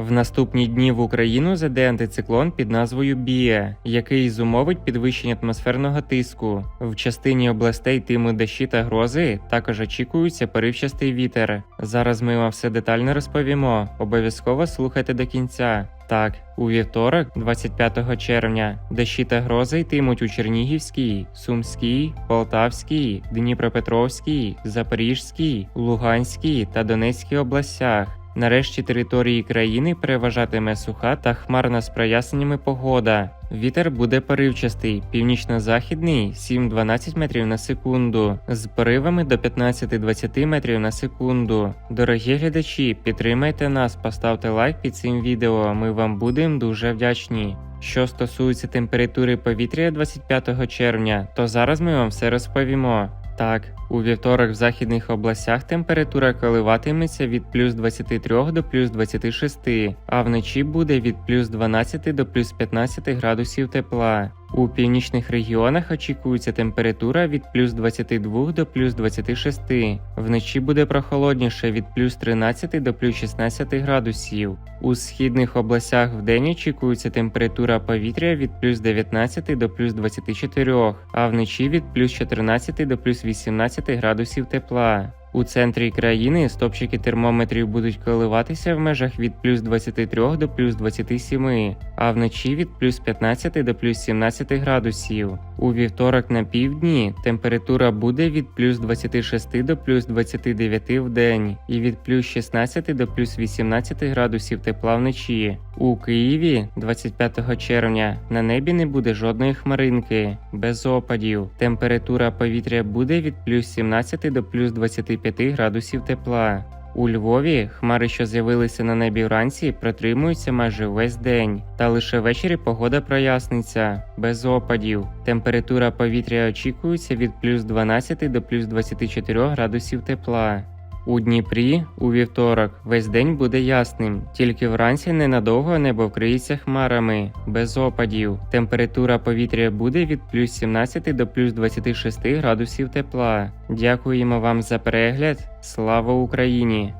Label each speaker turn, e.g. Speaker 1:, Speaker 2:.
Speaker 1: В наступні дні в Україну зайде антициклон під назвою Біє, який зумовить підвищення атмосферного тиску. В частині областей йтимуть дощі та грози також очікується поривчастий вітер. Зараз ми вам все детально розповімо. Обов'язково слухайте до кінця. Так, у вівторок, 25 червня, дощі та грози йтимуть у Чернігівській, Сумській, Полтавській, Дніпропетровській, Запорізькій, Луганській та Донецькій областях. Нарешті території країни переважатиме суха та хмарна з проясненнями погода. Вітер буде поривчастий, північно-західний 7-12 метрів на секунду, з поривами до 15-20 метрів на секунду. Дорогі глядачі, підтримайте нас, поставте лайк під цим відео. Ми вам будемо дуже вдячні. Що стосується температури повітря 25 червня, то зараз ми вам все розповімо. Так, у вівторок в західних областях температура коливатиметься від плюс 23 до плюс 26, а вночі буде від плюс 12 до плюс 15 градусів тепла. У північних регіонах очікується температура від плюс 22 до плюс 26. Вночі буде прохолодніше від плюс 13 до плюс 16 градусів. У східних областях вдень очікується температура повітря від плюс 19 до плюс 24, а вночі від плюс 14 до плюс 18 градусів тепла. У центрі країни стопчики термометрів будуть коливатися в межах від плюс 23 до плюс 27, а вночі від плюс 15 до плюс 17 градусів. У вівторок на півдні температура буде від плюс 26 до плюс 29 в день і від плюс 16 до плюс 18 градусів тепла вночі. У Києві 25 червня на небі не буде жодної хмаринки, без опадів. Температура повітря буде від плюс 17 до плюс 25 градусів тепла. У Львові хмари, що з'явилися на небі вранці, протримуються майже весь день, та лише ввечері погода проясниться, без опадів. Температура повітря очікується від плюс 12 до плюс 24 градусів тепла. У Дніпрі у вівторок весь день буде ясним, тільки вранці ненадовго небо вкриється хмарами, без опадів. Температура повітря буде від плюс 17 до плюс 26 градусів тепла. Дякуємо вам за перегляд. Слава Україні!